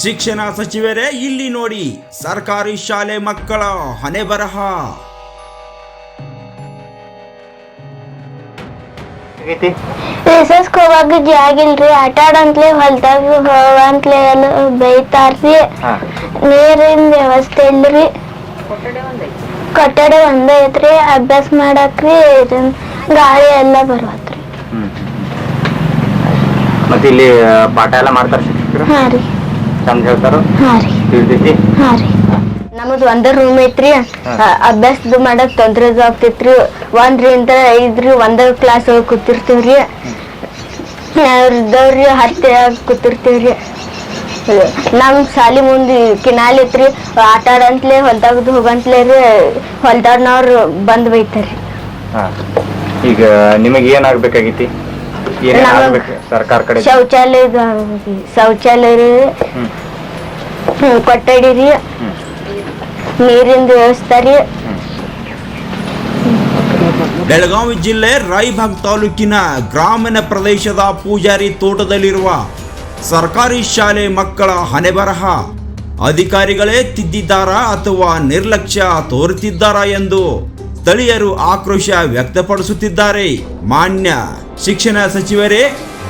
ಶಿಕ್ಷಣ ಸಚಿವರೇ ಇಲ್ಲಿ ನೋಡಿ. ಸರ್ಕಾರಿ ಶಾಲೆ ಮಕ್ಕಳ ಹಣೆ ಬರಹ. ಆಗೈತಿ ಆಗಿಲ್ರಿ. ಹೋಗಾಗ ಆಟ ಆಡಂತ್ಲೆ ಹೊಲ್ದಾಗ ಹೋಗಂತ್ಲೆ ಎಲ್ಲ ಬೈತಾರ್ರಿ. ನೀರಿನ ವ್ಯವಸ್ಥೆ ಇಲ್ರಿ. ಕಟ್ಟಡ ಒಂದೇ ಐತ್ರಿ ಅಭ್ಯಾಸ ಮಾಡಕ್ರಿ ಇದನ್ ಗಾಳಿ ಎಲ್ಲ ಬರತ್ರಿ ಹ್ಮ್ ಮತ್ತೆ ಇಲ್ಲಿ ಪಾಠ ಎಲ್ಲ ಮಾಡ್ತಾರ ಶಿಕ್ಷಕರು? ಹಾ ರೀ. ಚಂದ ಹೇಳ್ತಾರ? ನಮ್ದು ಒಂದ ರೂಮ್ ಐತ್ರಿ. ಅಭ್ಯಾಸದ ಮಾಡಕ್ ತೊಂದ್ರೆ ಆಗ್ತೈತ್ರಿ. ಒಂದ್ರಿಂದ ಐದ್ರಿ ಒಂದ ಕ್ಲಾಸ್ ಒಳಗ್ ಕೂತಿರ್ತೀವ್ರಿ ಅವ್ರದವ್ರಿ ಹತ್ತಿರ ಕೂತಿರ್ತೀವ್ರಿ ನಮ್ ಶಾಲಿ ಮುಂದೆ ಕಿನಾಲ್ ಐತ್ರಿ. ಆಟ ಆಡಂತ್ಲೆ ಹೊಲ್ದಾಗದು ಹೋಗಂತ್ಲೆ ರೀ ಹೊಲ್ದಾಡ್ನವ್ರು ಬಂದ್ ಬೈತಾರಿ. ಈಗ ನಿಮಗೆ ಏನಾಗ್ಬೇಕಾಗೈತಿ ಏನೇನ್ ನಮಗ್ ಆಗ್ಬೇಕು ಸರ್ಕಾರ ಕಡೆ? ಶೌಚಾಲಯದ ಶೌಚಾಲಯ ರೀ ಹ್ಮ್ ಹ್ಮ್, ಕೊಠಡಿ ರೀ ಹ್ಮ್ ನೀರಿನ ವ್ಯವಸ್ಥೆ ರೀ ಬೆಳಗಾವಿ ಜಿಲ್ಲೆ ರಾಯಬಾಗ್ ತಾಲೂಕಿನ ಗ್ರಾಮೀಣ ಪ್ರದೇಶದ ಪೂಜಾರಿ ತೋಟದಲ್ಲಿರುವ ಸರ್ಕಾರಿ ಶಾಲೆ ಮಕ್ಕಳ ಹಣೆಬರಹ ಅಧಿಕಾರಿಗಳೇ ತಿದ್ದಿದ್ದಾರಾ ಅಥವಾ ನಿರ್ಲಕ್ಷ್ಯ ತೋರುತ್ತಿದ್ದಾರಾ ಎಂದು ಸ್ಥಳೀಯರು ಆಕ್ರೋಶ ವ್ಯಕ್ತಪಡಿಸುತ್ತಿದ್ದಾರೆ. ಮಾನ್ಯ ಶಿಕ್ಷಣ ಸಚಿವರೇ,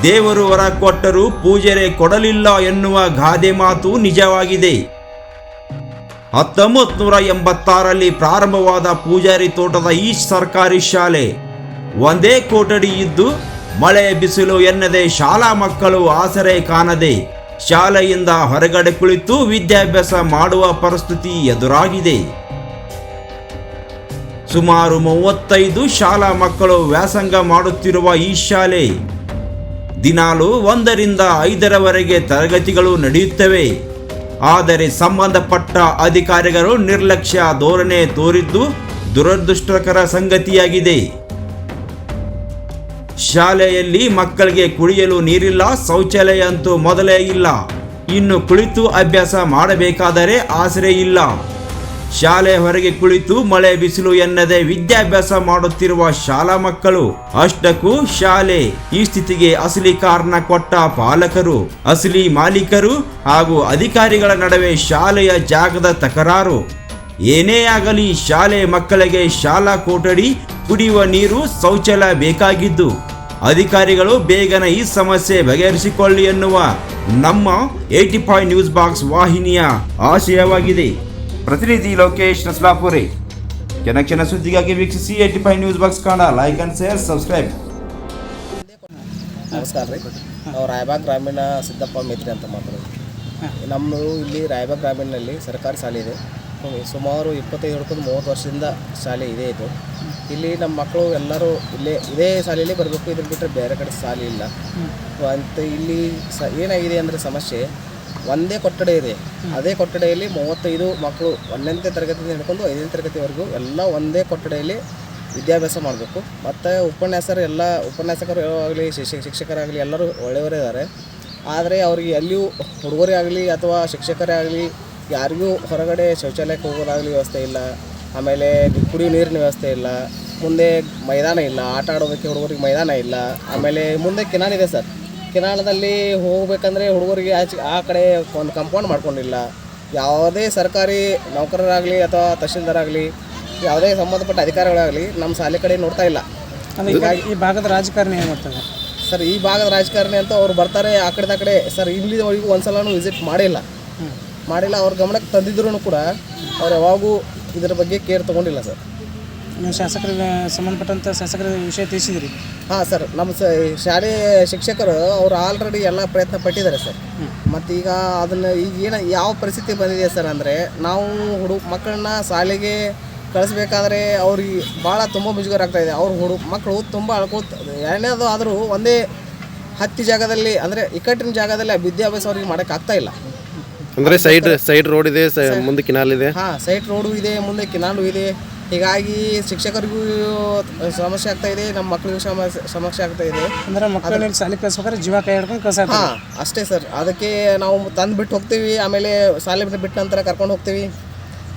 ದೇವರು ವರ ಕೊಟ್ಟರೂ ಪೂಜಾರೆ ಕೊಡಲಿಲ್ಲ ಎನ್ನುವ ಗಾದೆ ಮಾತು ನಿಜವಾಗಿದೆ. ಹತ್ತೊಂಬತ್ತು ನೂರ ಎಂಬತ್ತಾರಲ್ಲಿ ಪ್ರಾರಂಭವಾದ ಪೂಜಾರಿ ತೋಟದ ಈ ಸರ್ಕಾರಿ ಶಾಲೆ ಒಂದೇ ಕೊಠಡಿ ಇದ್ದು, ಮಳೆ ಬಿಸಿಲು ಎನ್ನದೆ ಶಾಲಾ ಮಕ್ಕಳು ಆಸರೆ ಕಾಣದೆ ಶಾಲೆಯಿಂದ ಹೊರಗಡೆ ಕುಳಿತು ವಿದ್ಯಾಭ್ಯಾಸ ಮಾಡುವ ಪರಿಸ್ಥಿತಿ ಎದುರಾಗಿದೆ. ಸುಮಾರು ಮೂವತ್ತೈದು ಶಾಲಾ ಮಕ್ಕಳು ವ್ಯಾಸಂಗ ಮಾಡುತ್ತಿರುವ ಈ ಶಾಲೆ ದಿನಾಲು ಒಂದರಿಂದ ಐದರವರೆಗೆ ತರಗತಿಗಳು ನಡೆಯುತ್ತವೆ. ಆದರೆ ಸಂಬಂಧಪಟ್ಟ ಅಧಿಕಾರಿಗಳು ನಿರ್ಲಕ್ಷ್ಯ ಧೋರಣೆ ತೋರಿದ್ದು ದುರದೃಷ್ಟಕರ ಸಂಗತಿಯಾಗಿದೆ. ಶಾಲೆಯಲ್ಲಿ ಮಕ್ಕಳಿಗೆ ಕುಡಿಯಲು ನೀರಿಲ್ಲ, ಶೌಚಾಲಯ ಅಂತೂ ಮೊದಲೇ ಇಲ್ಲ. ಇನ್ನು ಕುಳಿತು ಅಭ್ಯಾಸ ಮಾಡಬೇಕಾದರೆ ಆಸರೆ ಇಲ್ಲ. ಶಾಲೆ ಹೊರಗೆ ಕುಳಿತು ಮಳೆ ಬಿಸಿಲು ಎನ್ನದೆ ವಿದ್ಯಾಭ್ಯಾಸ ಮಾಡುತ್ತಿರುವ ಶಾಲಾ ಮಕ್ಕಳು, ಅಷ್ಟಕ್ಕೂ ಶಾಲೆ ಈ ಸ್ಥಿತಿಗೆ ಅಸಲಿ ಕಾರಣ ಕೊಟ್ಟ ಪಾಲಕರು. ಅಸಲಿ ಮಾಲೀಕರು ಹಾಗೂ ಅಧಿಕಾರಿಗಳ ನಡುವೆ ಶಾಲೆಯ ಜಾಗದ ತಕರಾರು. ಏನೇ ಆಗಲಿ ಶಾಲೆ ಮಕ್ಕಳಿಗೆ ಶಾಲಾ ಕೊಠಡಿ, ಕುಡಿಯುವ ನೀರು ಶೌಚಾಲಯ ಬೇಕಾಗಿದ್ದು. ಅಧಿಕಾರಿಗಳು ಬೇಗನೆ ಈ ಸಮಸ್ಯೆ ಬಗೆಹರಿಸಿಕೊಳ್ಳಿ ಎನ್ನುವ ನಮ್ಮ ಏಟಿ ಫೈವ್ ನ್ಯೂಸ್ ಬಾಕ್ಸ್ ವಾಹಿನಿಯ ಆಶಯವಾಗಿದೆ. ಪ್ರತಿನಿಧಿ ಲೋಕೇಶ್ ನಸ್ಲಾಪುರಿ. ಕ್ಷಣ ಸುದ್ದಿಗಾಗಿ ವೀಕ್ಷಿಸಿ ಏಟಿ ಫೈವ್ ನ್ಯೂಸ್ ಬಾಕ್ಸ್ ಕಾಣ ಲೈಕ್ ಅಂಡ್ ಶೇರ್ ಸಬ್ಸ್ಕ್ರೈಬ್ ನಮಸ್ಕಾರ ರೀ. ನಾವು ರಾಯಬಾಗ್ ಗ್ರಾಮೀಣ ಸಿದ್ದಪ್ಪ ಮೇತ್ರಿ ಅಂತ ಮಾತಾಡೋದು. ನಮ್ಮದು ಇಲ್ಲಿ ರಾಯಬಾಗ್ ಗ್ರಾಮೀಣದಲ್ಲಿ ಸರ್ಕಾರಿ ಶಾಲೆ ಇದೆ. ಸುಮಾರು ಇಪ್ಪತ್ತೈದು ಹಿಡ್ಕೊಂಡು ಮೂವತ್ತು ವರ್ಷದಿಂದ ಶಾಲೆ ಇದೆ ಇದು. ಇಲ್ಲಿ ನಮ್ಮ ಮಕ್ಕಳು ಎಲ್ಲರೂ ಇಲ್ಲೇ ಇದೇ ಶಾಲೆಯಲ್ಲಿ ಬರಬೇಕು. ಇದ್ರ ಬಿಟ್ಟರೆ ಬೇರೆ ಕಡೆ ಶಾಲೆ ಇಲ್ಲ. ಅಂತ ಇಲ್ಲಿ ಸ ಏನಾಗಿದೆ ಅಂದರೆ ಸಮಸ್ಯೆ ಒಂದೇ ಕೊಠಡಿ ಇದೆ. ಅದೇ ಕೊಠಡಿಯಲ್ಲಿ ಮೂವತ್ತೈದು ಮಕ್ಕಳು ಒಂದನೇ ತರಗತಿಯಿಂದ ಹಿಡ್ಕೊಂಡು ಐದನೇ ತರಗತಿವರೆಗೂ ಎಲ್ಲ ಒಂದೇ ಕೊಠಡಿಯಲ್ಲಿ ವಿದ್ಯಾಭ್ಯಾಸ ಮಾಡಬೇಕು. ಮತ್ತು ಉಪನ್ಯಾಸರು ಎಲ್ಲ, ಉಪನ್ಯಾಸಕರು ಆಗಲಿ ಶಿಕ್ಷಕ ಶಿಕ್ಷಕರಾಗಲಿ ಎಲ್ಲರೂ ಒಳ್ಳೆಯವರೇ ಇದ್ದಾರೆ. ಆದರೆ ಅವ್ರಿಗೆ ಎಲ್ಲಿಯೂ ಹುಡುಗರೇ ಆಗಲಿ ಅಥವಾ ಶಿಕ್ಷಕರೇ ಆಗಲಿ ಯಾರಿಗೂ ಹೊರಗಡೆ ಶೌಚಾಲಯಕ್ಕೆ ಹೋಗೋದಾಗಲಿ ವ್ಯವಸ್ಥೆ ಇಲ್ಲ. ಆಮೇಲೆ ಕುಡಿಯೋ ನೀರಿನ ವ್ಯವಸ್ಥೆ ಇಲ್ಲ. ಮುಂದೆ ಮೈದಾನ ಇಲ್ಲ. ಆಟ ಆಡೋದಕ್ಕೆ ಹುಡುಗರಿಗೆ ಮೈದಾನ ಇಲ್ಲ. ಆಮೇಲೆ ಮುಂದೆ ಕಿನಾನಿದೆ ಸರ್. ಕೆನಾಲದಲ್ಲಿ ಹೋಗಬೇಕಂದ್ರೆ ಹುಡುಗರಿಗೆ ಆಚೆ ಆ ಕಡೆ ಒಂದು ಕಂಪೌಂಡ್ ಮಾಡ್ಕೊಂಡಿಲ್ಲ. ಯಾವುದೇ ಸರ್ಕಾರಿ ನೌಕರರಾಗಲಿ ಅಥವಾ ತಹಶೀಲ್ದಾರಾಗಲಿ ಯಾವುದೇ ಸಂಬಂಧಪಟ್ಟ ಅಧಿಕಾರಿಗಳಾಗಲಿ ನಮ್ಮ ಶಾಲೆ ಕಡೆ ನೋಡ್ತಾ ಇಲ್ಲ. ಹೀಗಾಗಿ ಈ- ಭಾಗದ ರಾಜಕಾರಣಿ ಏನು ಮಾಡ್ತಾರೆ ಸರ್ ಈ ಭಾಗದ ರಾಜಕಾರಣಿ ಅಂತ ಅವ್ರು ಬರ್ತಾರೆ ಆ ಕಡೆ ಆ ಕಡೆ. ಸರ್ ಇಲ್ಲಿವರೆಗೂ ಒಂದ್ಸಲನೂ ವಿಸಿಟ್ ಮಾಡಿಲ್ಲ. ಮಾಡಿಲ್ಲ ಅವ್ರ ಗಮನಕ್ಕೆ ತಂದಿದ್ರು ಕೂಡ ಅವ್ರು ಯಾವಾಗೂ ಇದರ ಬಗ್ಗೆ ಕೇರ್ ತೊಗೊಂಡಿಲ್ಲ ಸರ್. ನೀವು ಶಾಸಕರಿಗೆ ಸಂಬಂಧಪಟ್ಟಂಥ ಶಾಸಕರ ವಿಷಯ ತಿಳಿಸಿದ್ರಿ? ಹಾಂ ಸರ್. ನಮ್ಮ ಸ ಶಾಲೆ ಶಿಕ್ಷಕರು ಅವ್ರು ಆಲ್ರೆಡಿ ಎಲ್ಲ ಪ್ರಯತ್ನ ಪಟ್ಟಿದ್ದಾರೆ ಸರ್. ಮತ್ತು ಈಗ ಅದನ್ನು ಈಗ ಏನು ಯಾವ ಪರಿಸ್ಥಿತಿ ಬಂದಿದೆ ಸರ್ ಅಂದರೆ ನಾವು ಹುಡು ಮಕ್ಕಳನ್ನ ಶಾಲೆಗೆ ಕಳಿಸ್ಬೇಕಾದ್ರೆ ಅವ್ರಿಗೆ ಭಾಳ ತುಂಬ ಮುಜುಗರ ಆಗ್ತಾ ಇದೆ. ಅವ್ರ ಹುಡು ಮಕ್ಕಳು ತುಂಬ ಅಳ್ಕೊತ ಎರಡನೇದು ಆದರೂ ಒಂದೇ ಹತ್ತಿ ಜಾಗದಲ್ಲಿ ಅಂದರೆ ಇಕ್ಕಟ್ಟಿನ ಜಾಗದಲ್ಲಿ ಆ ವಿದ್ಯಾಭ್ಯಾಸ ಅವ್ರಿಗೆ ಮಾಡೋಕ್ಕಾಗ್ತಾಯಿಲ್ಲ ಇಲ್ಲ. ಅಂದ್ರೆ ಸೈಡ್ ಸೈಡ್ ರೋಡ್ ಇದೆ ಸ- ಮುಂದೆ ಕಿನಾಲ್ ಇದೆ. ಹಾಂ ಸೈಡ್ ರೋಡು ಇದೆ ಮುಂದೆ ಕಿನಾಲು ಇದೆ. ಹೀಗಾಗಿ ಶಿಕ್ಷಕರಿಗೂ ಸಮಸ್ಯೆ ಆಗ್ತಾ ಇದೆ ನಮ್ಮ ಮಕ್ಕಳಿಗೂ ಸಮಸ್ಯೆ ಸಮಸ್ಯೆ ಆಗ್ತಾ ಇದೆ. ಅಂದ್ರೆ ಮಕ್ಕಳನ್ನ ಇಲ್ಲಿ ಶಾಲೆ ಕಳ್ಸ್ಬೇಕಾದ್ರೆ ಜೀವ ಕೈ ಹಿಡ್ಕೊಂಡು ಕಳ್ಸಾಡ್ತಾರೆ ಹಾ ಅಷ್ಟೇ ಸರ್ ಅದಕ್ಕೆ ನಾವು ತಂದು ಬಿಟ್ಟು ಹೋಗ್ತೀವಿ ಆಮೇಲೆ ಶಾಲೆ ಬಿಟ್ಟು ಬಿಟ್ಟ ನಂತರ ಕರ್ಕೊಂಡು ಹೋಗ್ತೀವಿ.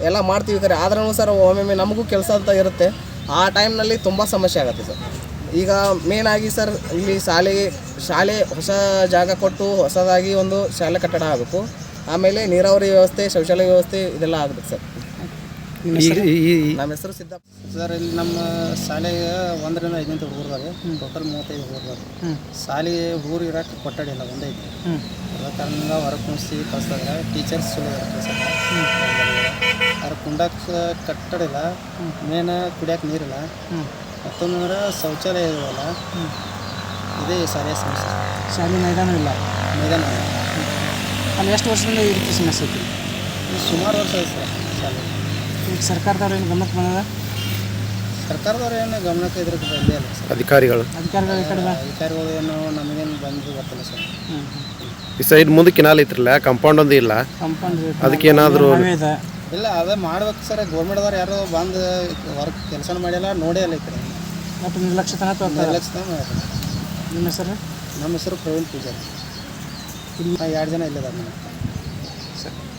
ಎಲ್ಲ ಮಾಡ್ತೀವಿ ಕರೆ. ಆದ್ರೂ ಸರ್ ಒಮ್ಮೊಮ್ಮೆ ನಮಗೂ ಕೆಲಸ ಅಂತ ಇರುತ್ತೆ. ಆ ಟೈಮ್ನಲ್ಲಿ ತುಂಬ ಸಮಸ್ಯೆ ಆಗುತ್ತೆ ಸರ್ ಈಗ ಮೇನ್ ಆಗಿ ಸರ್ ಇಲ್ಲಿ ಶಾಲೆ ಶಾಲೆ ಹೊಸ ಜಾಗ ಕೊಟ್ಟು ಹೊಸದಾಗಿ ಒಂದು ಶಾಲೆ ಕಟ್ಟಡ ಆಗಬೇಕು. ಆಮೇಲೆ ನೀರಾವರಿ ವ್ಯವಸ್ಥೆ ಶೌಚಾಲಯ ವ್ಯವಸ್ಥೆ ಇದೆಲ್ಲ ಆಗಬೇಕು ಸರ್. ಈಗ ಈ- ಈ- ನಮ್ಮ ಹೆಸರು ಸಿದ್ದಪ್ಪ. ಸರ್ ಇಲ್ಲಿ ನಮ್ಮ ಶಾಲೆಗೆ ಒಂದರಿಂದ ಐದನೇ ಹುಡುಗರು ಟೋಟಲ್ ಮೂವತ್ತೈದು ಹುಡುಗರು ಶಾಲೆ ಊರು ಇರಕ್ಕೆ ಕೊಠಡಿ ಇಲ್ಲ ಒಂದೇ ಐತಿ ಅದ ಕಾರಣದಿಂದ ಹೊರಗೆ ಕುಣಿಸಿ ಕಳಿಸ್ತಾರೆ ಟೀಚರ್ಸ್ ಚಲೋ ಇರುತ್ತೆ ಸರ್. ಅದ್ರ ಕುಂಡಕ್ಕೆ ಕಟ್ಟಡ ಇಲ್ಲ ಮೇನ್ ಕುಡಿಯೋಕೆ ನೀರಿಲ್ಲ ಮತ್ತೊಂದು ಅಂದ್ರೆ ಶೌಚಾಲಯ ಇರೋಲ್ಲ. ಇದೇ ಶಾಲೆಯ ಸಮಸ್ಯೆ. ಶಾಲೆ ಇಲ್ಲ ಮೈದಾನ ಅಲ್ಲಿ ಎಷ್ಟು ವರ್ಷದಿಂದ ಈ ರೀತಿ ಸಮಸ್ಯೆ ಐತಿ ಸುಮಾರು ವರ್ಷ ಆಯ್ತು ಸರ್ ಶಾಲೆ ಈಗ ಸರ್ಕಾರದವ್ರು ಏನು ಗಮನಕ್ಕೆ ಬಂದದ? ಸರ್ಕಾರದವ್ರು ಏನು ಗಮನಕ್ಕೆ ಇದ್ರ ಬಂದೇ ಇಲ್ಲ ಸರ್. ಅಧಿಕಾರಿಗಳು? ಅಧಿಕಾರಿಗಳು ಈ ಕಡೆ ಬಾ. ಅಧಿಕಾರಿಗಳು ಏನು ನಮಗೇನು ಬಂದು ಗೊತ್ತಿಲ್ಲ ಸರ್. ಈ ಸೈಡ್ ಮುಂದೆ ಕಿನಾಲ್ ಐತ್ರಲ್ಲ ಕಾಂಪೌಂಡ್ ಒಂದು ಇಲ್ಲ. ಕಂಪೌಂಡ್ ಅದಕ್ಕೆ ಏನಾದರೂ ಇದೆ. ಇಲ್ಲ ಅದೇ ಮಾಡ್ಬೇಕು ಸರ್. ಗೌರ್ಮೆಂಟ್ದವ್ರು ಯಾರೋ ಬಂದು ವರ್ಕ್ ಕೆಲಸ ಮಾಡಿಲ್ಲ ನೋಡೇ ಇಲ್ಲ ಈ ಕಡೆ. ಒಟ್ಟು ನಿರ್ಲಕ್ಷ್ಯತನ ತೋರ್ತಾರೆ. ನಿಮ್ಮ ಹೆಸರು? ನಮ್ಮ ಹೆಸರು ಪ್ರವೀಣ್ ಪೂಜಾರಿ. ಎರಡು ಜನ ಇಲ್ಲಿದ್ದಾರೆ ನಮ್ಮ